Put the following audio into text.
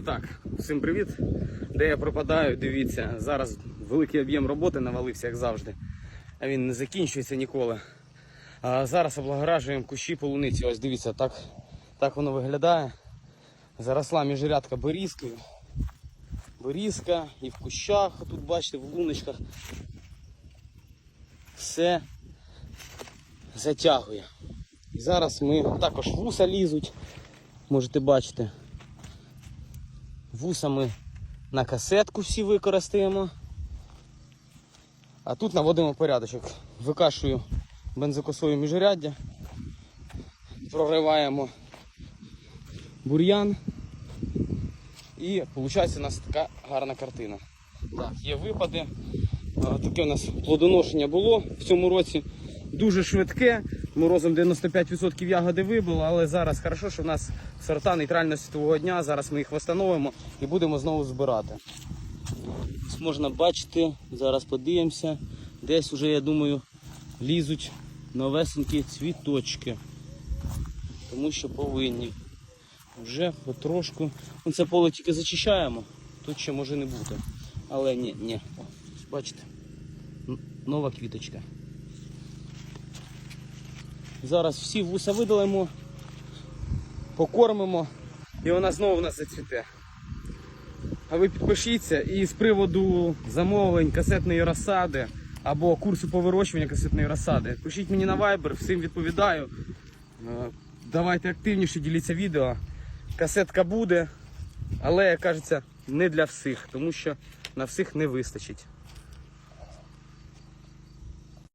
І так, всім привіт. Де я пропадаю, дивіться, зараз великий об'єм роботи навалився, як завжди. А він не закінчується ніколи. А зараз облагоражуємо кущі полуниці. Ось дивіться, так, так воно виглядає. Заросла міжрядка берізкою. Берізка і в кущах, тут бачите, в луночках. Все затягує. І зараз ми також вуса лізуть, можете бачити. Вусами на касетку всі використаємо. А тут наводимо порядочок. Викашую бензокосою міжряддя, прориваємо бур'ян. І виходить у нас така гарна картина. Так, є випади. Таке у нас плодоношення було в цьому році. Дуже швидке. Морозом 95% ягоди вибило, але зараз хорошо, що в нас сорта нейтрального світового дня. Зараз ми їх встановимо і будемо знову збирати. Можна бачити, зараз подивимося. Десь вже, я думаю, лізуть новесенькі цвіточки. Тому що повинні. Вже потрошку. Ну, Це поле тільки зачищаємо, тут ще може не бути. Але ні, ні. О, бачите, нова квіточка. Зараз всі вуса видалимо, покормимо і вона знову у нас зацвіте. А ви підпишіться і з приводу замовлень касетної розсади або курсу по вирощуванню касетної розсади. Пишіть мені на Viber, всім відповідаю. Е, Давайте активніше діліться відео. Касетка буде, але, як кажеться, не для всіх, тому що на всіх не вистачить.